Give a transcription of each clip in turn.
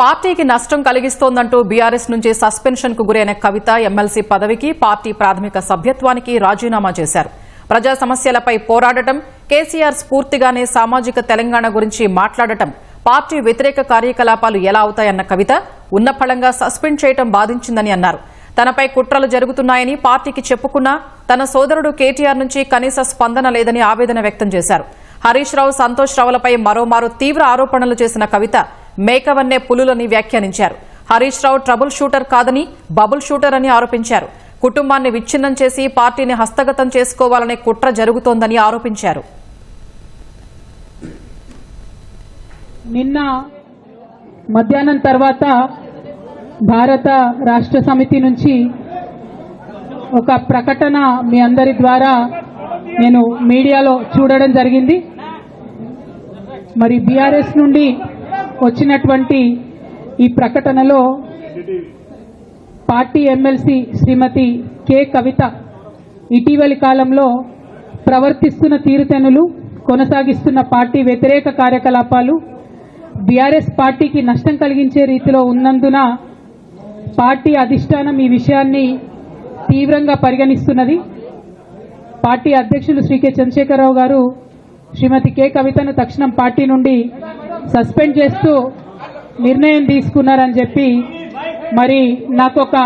పార్టీకి నష్టం కలిగిస్తోందంటూ బీఆర్ఎస్ నుంచి సస్పెన్షన్కు గురైన కవిత ఎమ్మెల్సీ పదవికి పార్టీ ప్రాథమిక సభ్యత్వానికి రాజీనామా చేశారు. ప్రజా సమస్యలపై పోరాడటం కేసీఆర్ స్ఫూర్తిగానే సామాజిక తెలంగాణ గురించి మాట్లాడటం పార్టీ వ్యతిరేక కార్యకలాపాలు ఎలా అవుతాయన్న కవిత ఉన్నఫలంగా సస్పెండ్ చేయటం బాధించిందని అన్నారు. తనపై కుట్రలు జరుగుతున్నాయని పార్టీకి చెప్పుకున్నా తన సోదరుడు కేటీఆర్ నుంచి కనీస స్పందన లేదని ఆవేదన వ్యక్తం చేశారు. హరీష్ రావు సంతోష్ రావులపై మరోమారు తీవ్ర ఆరోపణలు చేసిన కవిత మేకవన్నే పులులని వ్యాఖ్యానించారు. హరీష్ రావు ట్రబుల్ షూటర్ కాదని బబుల్ షూటర్ అని ఆరోపించారు. కుటుంబాన్ని విచ్ఛిన్నం చేసి పార్టీని హస్తగతం చేసుకోవాలనే కుట్ర జరుగుతోందని ఆరోపించారు. నిన్న మధ్యాహ్నం తర్వాత భారత రాష్ట్ర సమితి నుంచి ఒక ప్రకటన మీ అందరి ద్వారా నేను మీడియాలో చూడడం జరిగింది. మరి బీఆర్ఎస్ నుండి వచ్చినటువంటి ఈ ప్రకటనలో party MLC Srimathi K Kavitha ఇటీవలి కాలంలో ప్రవర్తిస్తున్న తీరుతెనులు కొనసాగిస్తున్న పార్టీ వ్యతిరేక కార్యకలాపాలు బీఆర్ఎస్ పార్టీకి నష్టం కలిగించే రీతిలో ఉన్నందున పార్టీ అధిష్టానం ఈ విషయాన్ని తీవ్రంగా పరిగణిస్తున్నది. పార్టీ అధ్యక్షులు శ్రీ కె చంద్రశేఖరరావు గారు శ్రీమతి కె కవితను తక్షణం పార్టీ నుండి సస్పెండ్ చేస్తూ నిర్ణయం తీసుకున్నారని చెప్పి మరి నాకు ఒక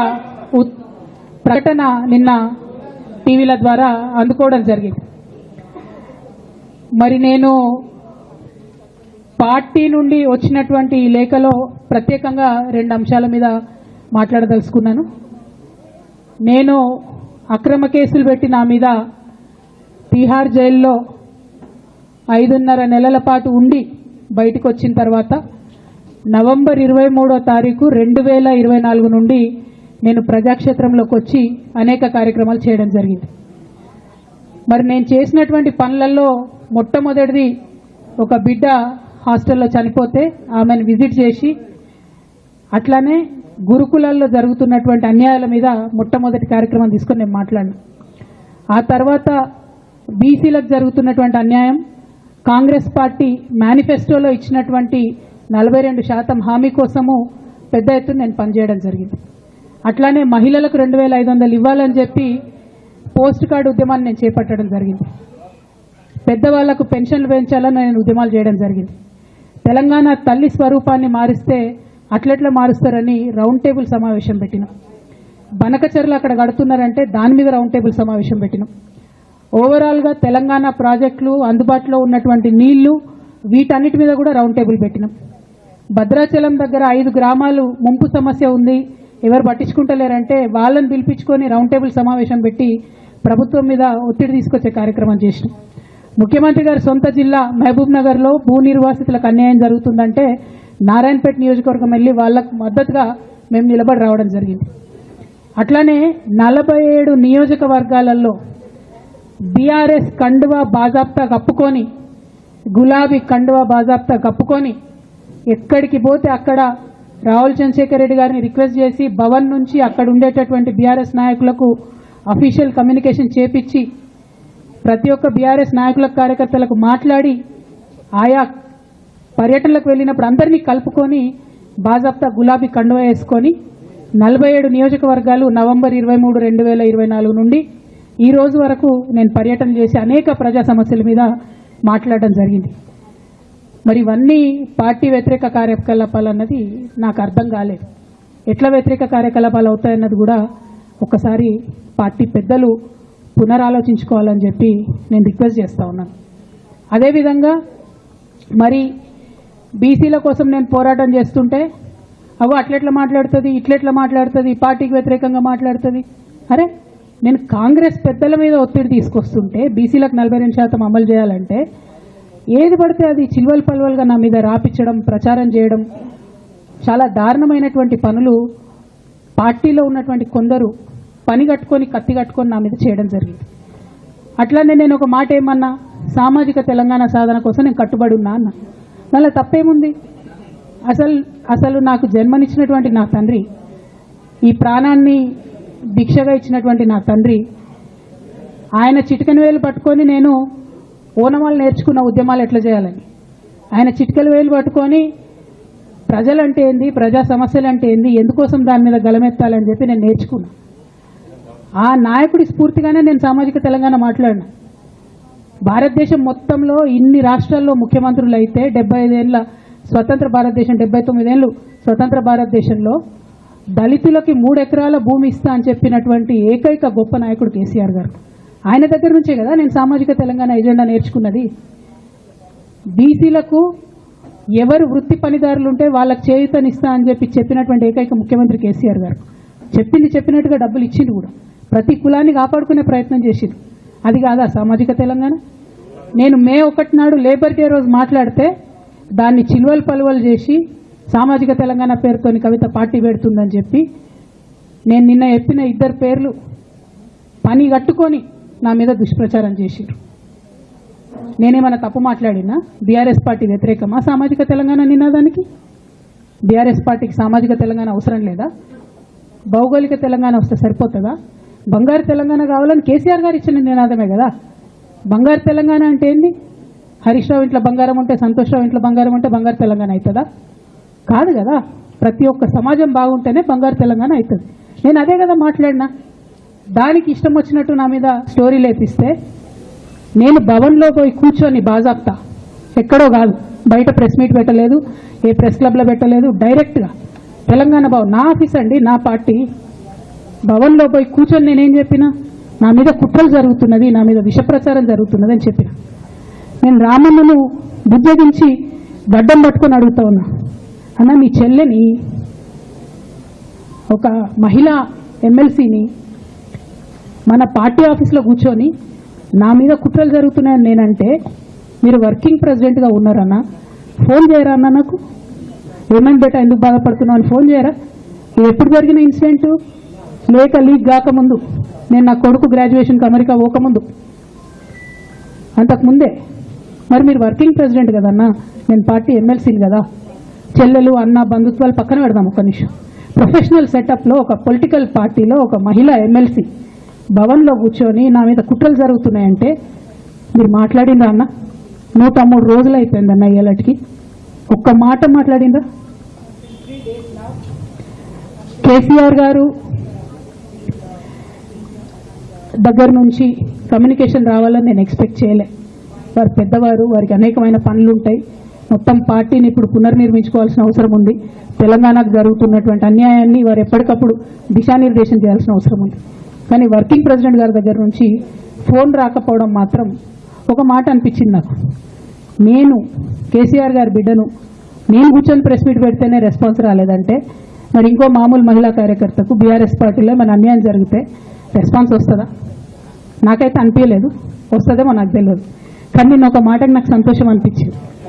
ప్రకటన నిన్న టీవీల ద్వారా అందుకోవడం జరిగింది. మరి నేను పార్టీ నుండి వచ్చినటువంటి ఈ లేఖలో ప్రత్యేకంగా రెండు అంశాల మీద మాట్లాడదలుచుకున్నాను. నేను అక్రమ కేసులు పెట్టి నా మీద తీహార్ జైల్లో ఐదున్నర నెలల పాటు ఉండి బయటకు వచ్చిన తర్వాత నవంబర్ ఇరవై మూడో తారీఖు రెండు వేల ఇరవై నాలుగు నుండి నేను ప్రజాక్షేత్రంలోకి వచ్చి అనేక కార్యక్రమాలు చేయడం జరిగింది. మరి నేను చేసినటువంటి పనులలో మొట్టమొదటిది ఒక బిడ్డ హాస్టల్లో చనిపోతే ఆమెను విజిట్ చేసి అట్లానే గురుకులాల్లో జరుగుతున్నటువంటి అన్యాయాల మీద మొట్టమొదటి కార్యక్రమం తీసుకొని నేను మాట్లాడినా. ఆ తర్వాత బీసీలకు జరుగుతున్నటువంటి అన్యాయం కాంగ్రెస్ పార్టీ మేనిఫెస్టోలో ఇచ్చినటువంటి నలభై రెండు శాతం హామీ కోసము పెద్ద ఎత్తున నేను పనిచేయడం జరిగింది. అట్లానే మహిళలకు రెండు వేల ఐదు వందలు ఇవ్వాలని చెప్పి పోస్ట్ కార్డు ఉద్యమాన్ని నేను చేపట్టడం జరిగింది. పెద్దవాళ్ళకు పెన్షన్లు పెంచాలని నేను ఉద్యమాలు చేయడం జరిగింది. తెలంగాణ తల్లి స్వరూపాన్ని మారిస్తే అట్లెట్లా మారుస్తారని రౌండ్ టేబుల్ సమావేశం పెట్టినాం. బనకచర్లు అక్కడ కడుతున్నారంటే దాని మీద రౌండ్ టేబుల్ సమావేశం పెట్టినాం. ఓవరాల్గా తెలంగాణ ప్రాజెక్టులు అందుబాటులో ఉన్నటువంటి నీళ్ళు వీటన్నిటి మీద కూడా రౌండ్ టేబుల్ పెట్టినాం. భద్రాచలం దగ్గర ఐదు గ్రామాలు ముంపు సమస్య ఉంది. ఎవరు పట్టించుకుంటలేరంటే వాళ్ళని పిలిపించుకొని రౌండ్ టేబుల్ సమావేశం పెట్టి ప్రభుత్వం మీద ఒత్తిడి తీసుకొచ్చే కార్యక్రమం చేసినాం. ముఖ్యమంత్రి గారి సొంత జిల్లా మహబూబ్ నగర్లో భూ నిర్వాసితులకు అన్యాయం జరుగుతుందంటే నారాయణపేట నియోజకవర్గం వెళ్ళి వాళ్ళకు మద్దతుగా మేము నిలబడి రావడం జరిగింది. అట్లానే నలభై ఏడు నియోజకవర్గాలలో బీఆర్ఎస్ కండువా బాజాబ్తా కప్పుకొని గులాబీ కండువా బాజాబ్తా కప్పుకొని ఎక్కడికి పోతే అక్కడ రాహుల్ చంద్రశేఖర్ రెడ్డి గారిని రిక్వెస్ట్ చేసి భవన్ నుంచి అక్కడ ఉండేటటువంటి బీఆర్ఎస్ నాయకులకు అఫీషియల్ కమ్యూనికేషన్ చేపించి ప్రతి ఒక్క బీఆర్ఎస్ నాయకుల కార్యకర్తలకు మాట్లాడి ఆయా పర్యటనలకు వెళ్ళినప్పుడు అందరినీ కలుపుకొని బాజాప్తా గులాబీ కండువా వేసుకొని నలభై ఏడు నియోజకవర్గాలు నవంబర్ ఇరవై మూడు రెండు వేల ఇరవై నాలుగు నుండి ఈ రోజు వరకు నేను పర్యటన చేసి అనేక ప్రజా సమస్యల మీద మాట్లాడడం జరిగింది. మరి ఇవన్నీ పార్టీ వ్యతిరేక కార్యకలాపాలు అన్నది నాకు అర్థం కాలేదు. ఎట్లా వ్యతిరేక కార్యకలాపాలు అవుతాయన్నది కూడా ఒకసారి పార్టీ పెద్దలు పునరాలోచించుకోవాలని చెప్పి నేను రిక్వెస్ట్ చేస్తూ ఉన్నాను. అదేవిధంగా మరి బీసీల కోసం నేను పోరాటం చేస్తుంటే అవు అట్లెట్లా మాట్లాడుతుంది ఇట్లెట్లా మాట్లాడుతుంది పార్టీకి వ్యతిరేకంగా మాట్లాడుతుంది? అరే నేను కాంగ్రెస్ పెద్దల మీద ఒత్తిడి తీసుకొస్తుంటే బీసీలకు నలభై రెండు శాతం అమలు చేయాలంటే ఏది పడితే అది చిల్వల్ పల్వల్గా నా మీద రాపించడం ప్రచారం చేయడం చాలా దారుణమైనటువంటి పనులు పార్టీలో ఉన్నటువంటి కొందరు పని కట్టుకొని కత్తి కట్టుకొని నా మీద చేయడం జరిగింది. అట్లానే నేను ఒక మాట ఏమన్నా సామాజిక తెలంగాణ సాధన కోసం నేను కట్టుబడి ఉన్నా అన్న. మళ్ళీ తప్పేముంది? అసలు అసలు నాకు జన్మనిచ్చినటువంటి నా తండ్రి ఈ ప్రాణాన్ని భిక్షగా ఇచ్చినటువంటి నా తండ్రి ఆయన చిటికెన వేలు పట్టుకొని నేను ఓనమాలు నేర్చుకున్న ఉద్యమాలు ఎట్లా చేయాలని ఆయన చిటికల వేలు పట్టుకొని ప్రజలంటే ఏంది ప్రజా సమస్యలు అంటే ఏంది ఎందుకోసం దాని మీద గలమెత్తాలని చెప్పి నేను నేర్చుకున్నా. ఆ నాయకుడి స్ఫూర్తిగానే నేను సామాజిక తెలంగాణ మాట్లాడినా. భారతదేశం మొత్తంలో ఇన్ని రాష్ట్రాల్లో ముఖ్యమంత్రులు అయితే డెబ్బై ఐదేళ్ళ స్వతంత్ర భారతదేశం డెబ్బై తొమ్మిదేళ్ళు స్వతంత్ర భారతదేశంలో దళితులకి మూడు ఎకరాల భూమి ఇస్తా అని చెప్పినటువంటి ఏకైక గొప్ప నాయకుడు కేసీఆర్ గారు. ఆయన దగ్గర నుంచే కదా నేను సామాజిక తెలంగాణ ఎజెండా నేర్చుకున్నది. బీసీలకు ఎవరు వృత్తి పనిదారులు ఉంటే వాళ్ళకి చేయుతనిస్తా అని చెప్పి చెప్పినటువంటి ఏకైక ముఖ్యమంత్రి కేసీఆర్ గారు. చెప్పింది చెప్పినట్టుగా డబ్బులు ఇచ్చింది కూడా. ప్రతి కులాన్ని కాపాడుకునే ప్రయత్నం చేసింది. అది కాదా సామాజిక తెలంగాణ? నేను మే ఒకటి నాడు లేబర్ డే రోజు మాట్లాడితే దాన్ని చిలువలు పలువలు చేసి సామాజిక తెలంగాణ పేరుతోని కవిత పార్టీ పెడుతుందని చెప్పి నేను నిన్న చెప్పిన ఇద్దరు పేర్లు పని కట్టుకొని నా మీద దుష్ప్రచారం చేసిరు నేనేమైనా తప్పు మాట్లాడినా? బీఆర్ఎస్ పార్టీ వ్యతిరేకమా సామాజిక తెలంగాణ నినాదానికి? బీఆర్ఎస్ పార్టీకి సామాజిక తెలంగాణ అవసరం లేదా? భౌగోళిక తెలంగాణ వస్తే సరిపోతుందా? బంగారు తెలంగాణ కావాలని కేసీఆర్ గారు ఇచ్చిన నినాదమే కదా. బంగారు తెలంగాణ అంటే ఏంది? హరీష్ రావు ఇంట్లో బంగారం ఉంటే సంతోష్ రావు ఇంట్లో బంగారం ఉంటే బంగారు తెలంగాణ అవుతుందా? కాదు కదా? ప్రతి ఒక్క సమాజం బాగుంటేనే బంగారు తెలంగాణ అవుతుంది. నేను అదే కదా మాట్లాడినా? దానికి ఇష్టం వచ్చినట్టు నా మీద స్టోరీ లేపిస్తే నేను భవన్లో పోయి కూర్చొని బాజాప్తా. ఎక్కడో కాదు. బయట ప్రెస్ మీట్ పెట్టలేదు ఏ ప్రెస్ క్లబ్లో పెట్టలేదు డైరెక్ట్గా. తెలంగాణ భవన్ నా ఆఫీస్ అండి నా పార్టీ. భవన్లో పోయి కూర్చొని నేనేం చెప్పిన? నా మీద కుట్రలు జరుగుతున్నది నా మీద విషప్రచారం జరుగుతున్నది అని చెప్పిన. నేను రామన్నను బుద్ధగించి గడ్డం పట్టుకొని అడుగుతా ఉన్నా. అన్న మీ చెల్లెని ఒక మహిళా ఎమ్మెల్సీని మన పార్టీ ఆఫీస్లో కూర్చొని నా మీద కుట్రలు జరుగుతున్నాయని నేనంటే మీరు వర్కింగ్ ప్రెసిడెంట్గా ఉన్నారన్నా ఫోన్ చేయరా అన్న నాకు? ఏమైంది బేట ఎందుకు బాధపడుతున్నావు అని ఫోన్ చేయరా? ఇది ఎప్పుడు జరిగిన ఇన్సిడెంట్? లేక లీక్ కాకముందు? నేను నా కొడుకు గ్రాడ్యుయేషన్కి అమెరికా పోకముందు? అంతకుముందే? మరి మీరు వర్కింగ్ ప్రెసిడెంట్ కదన్నా నేను పార్టీ ఎమ్మెల్సీని కదా? చెల్లెలు అన్న బంధుత్వాలు పక్కన పెడదాం ఒక నిమిషం. ప్రొఫెషనల్ సెటప్లో ఒక పొలిటికల్ పార్టీలో ఒక మహిళ ఎమ్మెల్సీ భవన్లో కూర్చొని నా మీద కుట్రలు జరుగుతున్నాయంటే మీరు మాట్లాడిందా అన్న? నూట మూడు రోజులు అయిపోయిందన్న ఇయ్యాలటికి ఒక్క మాట మాట్లాడిందా కేసీఆర్ గారు దగ్గర నుంచి కమ్యూనికేషన్ రావాలని నేను ఎక్స్పెక్ట్ చేయలే. వారు పెద్దవారు వారికి అనేకమైన పనులు ఉంటాయి మొత్తం పార్టీని ఇప్పుడు పునర్నిర్మించుకోవాల్సిన అవసరం ఉంది. తెలంగాణకు జరుగుతున్నటువంటి అన్యాయాన్ని వారు ఎప్పటికప్పుడు దిశానిర్దేశం చేయాల్సిన అవసరం ఉంది. కానీ వర్కింగ్ ప్రెసిడెంట్ గారి దగ్గర నుంచి ఫోన్ రాకపోవడం మాత్రం ఒక మాట అనిపించింది నాకు. నేను కేసీఆర్ గారి బిడ్డను నేను కూర్చొని ప్రెస్ మీట్ పెడితేనే రెస్పాన్స్ రాలేదంటే మరి ఇంకో మామూలు మహిళా కార్యకర్తకు బీఆర్ఎస్ పార్టీలో మన అన్యాయం జరిగితే రెస్పాన్స్ వస్తుందా? నాకైతే అనిపించలేదు. వస్తుందేమో నాకు తెలియదు. కానీ నేను ఒక మాటకు నాకు సంతోషం అనిపించింది.